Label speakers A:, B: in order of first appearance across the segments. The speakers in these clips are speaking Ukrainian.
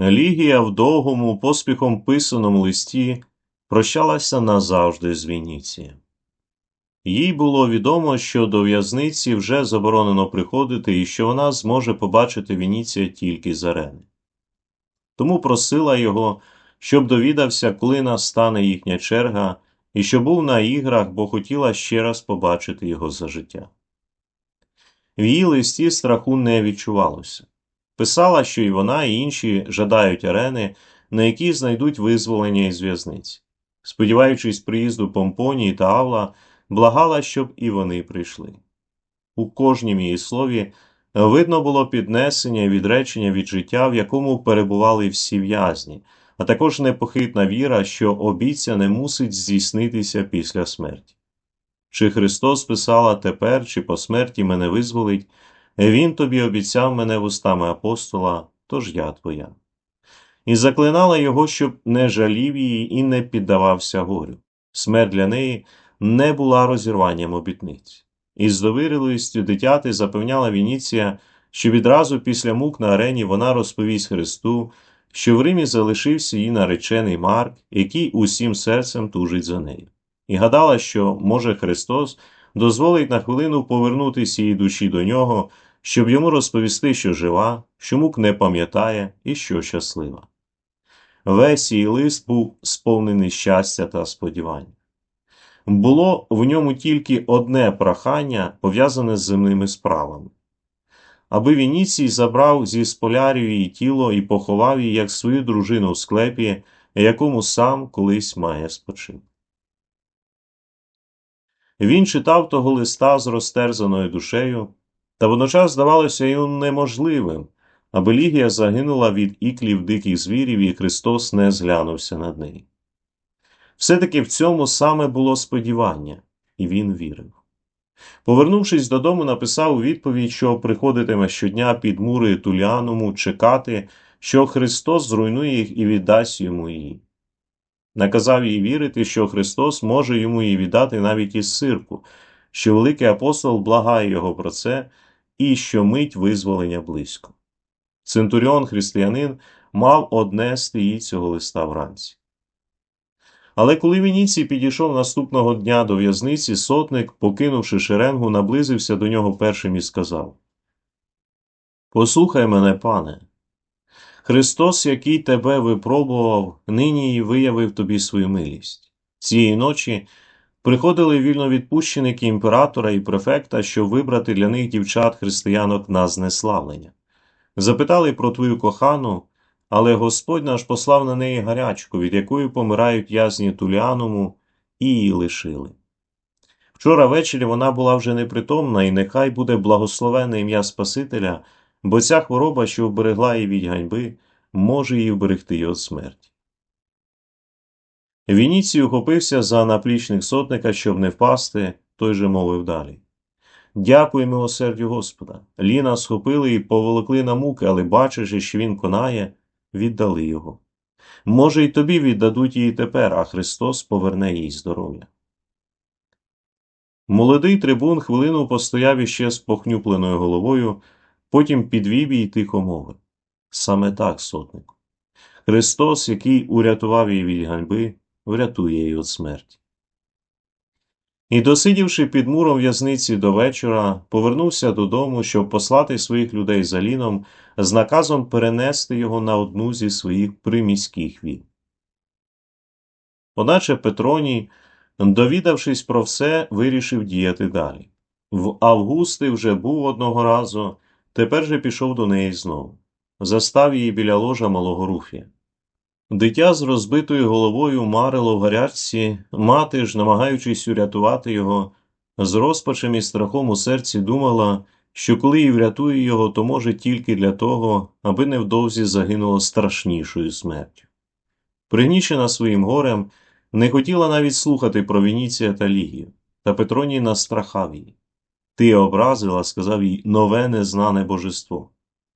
A: Лігія в довгому, поспіхом писаному листі прощалася назавжди з Вініцієм. Їй було відомо, що до в'язниці вже заборонено приходити і що вона зможе побачити Вініція тільки з арени. Тому просила його, щоб довідався, коли настане їхня черга, і що був на іграх, бо хотіла ще раз побачити його за життя. В її листі страху не відчувалося. Писала, що і вона, і інші жадають арени, на якій знайдуть визволення із в'язниці. Сподіваючись приїзду Помпонії та Авла, благала, щоб і вони прийшли. У кожнім її слові видно було піднесення і відречення від життя, в якому перебували всі в'язні, а також непохитна віра, що обіцяне мусить здійснитися після смерті. Чи Христос писала тепер, чи по смерті мене визволить, Він тобі обіцяв мене вустами апостола, тож я твоя. І заклинала його, щоб не жалів її і не піддавався горю. Смерть для неї не була розірванням обітниць. Із довірливістю дитяти запевняла Вініція, що відразу після мук на арені вона розповість Христу, що в Римі залишився її наречений Марк, який усім серцем тужить за нею, і гадала, що, може, Христос дозволить на хвилину повернутися її душі до нього, щоб йому розповісти, що жива, що мук не пам'ятає і що щаслива. Весь її лист був сповнений щастя та сподівань. Було в ньому тільки одне прохання, пов'язане з земними справами. Аби Вініцій забрав зі сполярію її тіло і поховав її як свою дружину в склепі, якому сам колись має спочити. Він читав того листа з розтерзаною душею, та водночас здавалося йому неможливим, аби Лігія загинула від іклів диких звірів і Христос не зглянувся над нею. Все-таки в цьому саме було сподівання, і він вірив. Повернувшись додому, написав у відповідь, що приходитиме щодня під мури Туліануму чекати, що Христос зруйнує їх і віддасть йому її. Наказав їй вірити, що Христос може йому її віддати навіть із сирку, що великий апостол благає його про це і що мить визволення близько. Центуріон християнин мав однести їй цього листа вранці. Але коли Вініцій підійшов наступного дня до в'язниці, сотник, покинувши шеренгу, наблизився до нього першим і сказав Послухай мене, пане. Христос, який тебе випробував, нині й виявив тобі свою милість. Цієї ночі приходили вільновідпущеники імператора і префекта, щоб вибрати для них дівчат християнок на знеславлення. Запитали про твою кохану, але Господь наш послав на неї гарячку, від якої помирають в'язні Туліануму, і її лишили. Вчора ввечері вона була вже непритомна, і нехай буде благословене ім'я Спасителя, бо ця хвороба, що вберегла її від ганьби, може її вберегти й від смерті. Вініцій ухопився за наплічник сотника, щоб не впасти, той же мовив далі. Дякую, милосердю Господа. Ліна схопили і поволокли на муки, але бачачи, що він конає, віддали його. Може, й тобі віддадуть її тепер, а Христос поверне їй здоров'я. Молодий трибун хвилину постояв іще з похнюпленою головою, потім підвів і тихо мовив Саме так, сотнику. Христос, який урятував її від ганьби, врятує її від смерті. І, досидівши під муром в'язниці до вечора, повернувся додому, щоб послати своїх людей за ліном з наказом перенести його на одну зі своїх приміських віл. Одначе Петроній, довідавшись про все, вирішив діяти далі. В Августи вже був одного разу, тепер же пішов до неї знову. Застав її біля ложа малого руфія. Дитя з розбитою головою марило в гарячці, мати ж, намагаючись урятувати його, з розпачем і страхом у серці думала, що коли її врятує його, то може тільки для того, аби невдовзі загинуло страшнішою смертю. Пригнічена своїм горем, не хотіла навіть слухати про Вініція та Лігію, та Петроній настрахав її. Ти образила, сказав їй, нове незнане божество.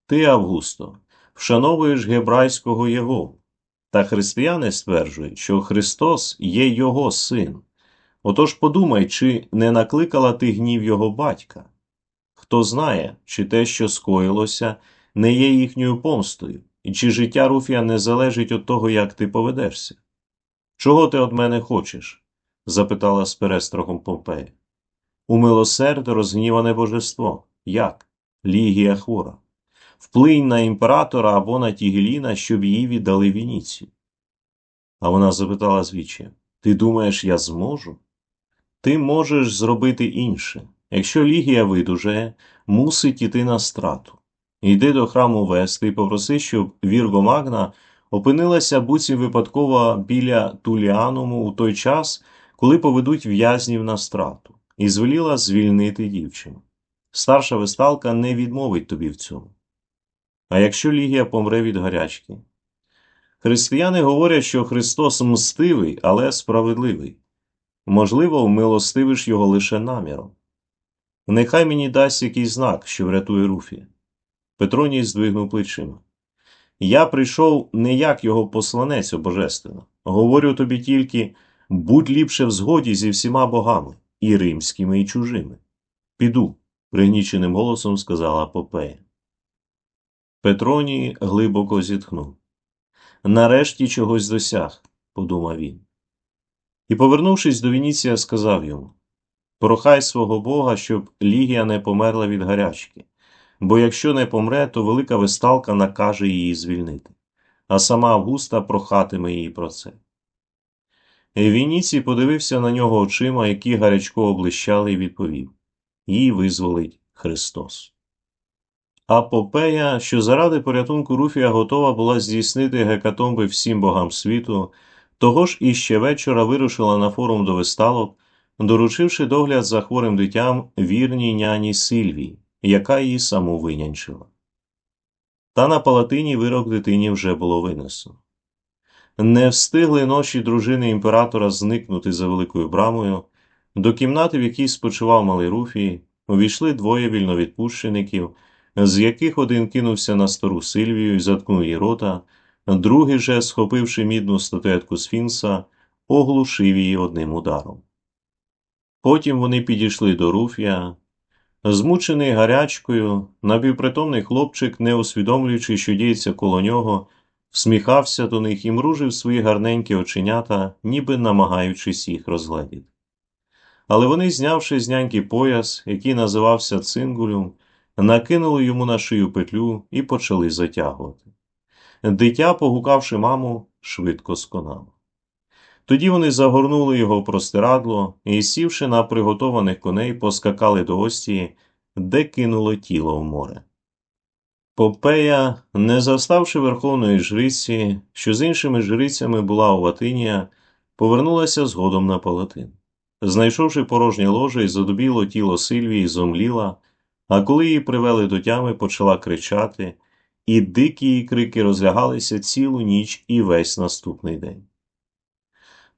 A: Ти, Августо, вшановуєш гебрайського Єгову. Та християни стверджують, що Христос є Його син. Отож подумай, чи не накликала ти гнів його батька? Хто знає, чи те, що скоїлося, не є їхньою помстою, І чи життя Руфія не залежить від того, як ти поведешся? Чого ти від мене хочеш? запитала з перестрахом Помпея. Умилосерд розгніване божество. Як? Лігія хвора. Вплинь на імператора або на Тігеліна, щоб її віддали Вініцію. А вона запитала звідчя, ти думаєш, я зможу? Ти можеш зробити інше. Якщо Лігія видужає, мусить іти на страту. Йди до храму Вести і попроси, щоб Вірго Магна опинилася буцім випадково біля Туліануму у той час, коли поведуть в'язнів на страту, і звеліла звільнити дівчину. Старша весталка не відмовить тобі в цьому. А якщо Лігія помре від гарячки? Християни говорять, що Христос мстивий, але справедливий. Можливо, вмилостивиш його лише наміром. Нехай мені дасть якийсь знак, що врятує Руфія. Петроній здвигнув плечима. Я прийшов не як його посланець божественно. Говорю тобі тільки будь ліпше в згоді зі всіма богами, і римськими, і чужими. Піду, пригніченим голосом сказала Попея. Петроній глибоко зітхнув. Нарешті чогось досяг, подумав він. І, повернувшись до Вініція, сказав йому Прохай свого Бога, щоб Лігія не померла від гарячки, бо якщо не помре, то велика весталка накаже її звільнити, а сама Августа прохатиме її про це. І Вініцій подивився на нього очима, які гарячково блищали, і відповів Її визволить Христос. А Попея, що заради порятунку Руфія готова була здійснити гекатомби всім богам світу, того ж іще вечора вирушила на форум до весталок, доручивши догляд за хворим дитям вірній няні Сильвії, яка її саму винянчила. Та на палатині вирок дитині вже було винесено. Не встигли ночі дружини імператора зникнути за великою брамою, до кімнати, в якій спочивав малий Руфій, увійшли двоє вільновідпущеників, з яких один кинувся на стару Сильвію і заткнув її рота, другий же, схопивши мідну статуетку Сфінкса, оглушив її одним ударом. Потім вони підійшли до Руфія. Змучений гарячкою, напівпритомний хлопчик, не усвідомлюючи, що діється коло нього, всміхався до них і мружив свої гарненькі оченята, ніби намагаючись їх розгледіти. Але вони, знявши з няньки пояс, який називався цингулем, накинули йому на шию петлю і почали затягувати. Дитя, погукавши маму, швидко сконало. Тоді вони загорнули його в простирадло і, сівши на приготованих коней, поскакали до Остії, де кинуло тіло в море. Попея, не заставши верховної жриці, що з іншими жрицями була у Ватинія, повернулася згодом на палатин. Знайшовши порожнє ложе і задубіло тіло Сильвії, зомліла, а коли її привели до тями, почала кричати, і дикі її крики розлягалися цілу ніч і весь наступний день.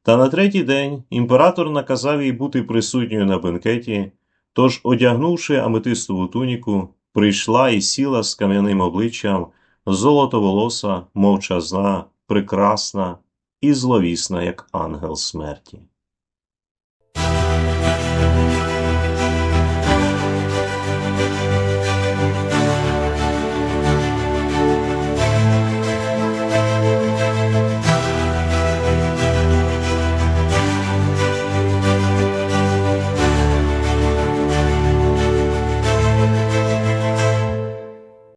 A: Та на третій день імператор наказав їй бути присутньою на бенкеті, тож, одягнувши аметистову туніку, прийшла і сіла з кам'яним обличчям, золотоволоса, мовчазна, прекрасна і зловісна, як ангел смерті.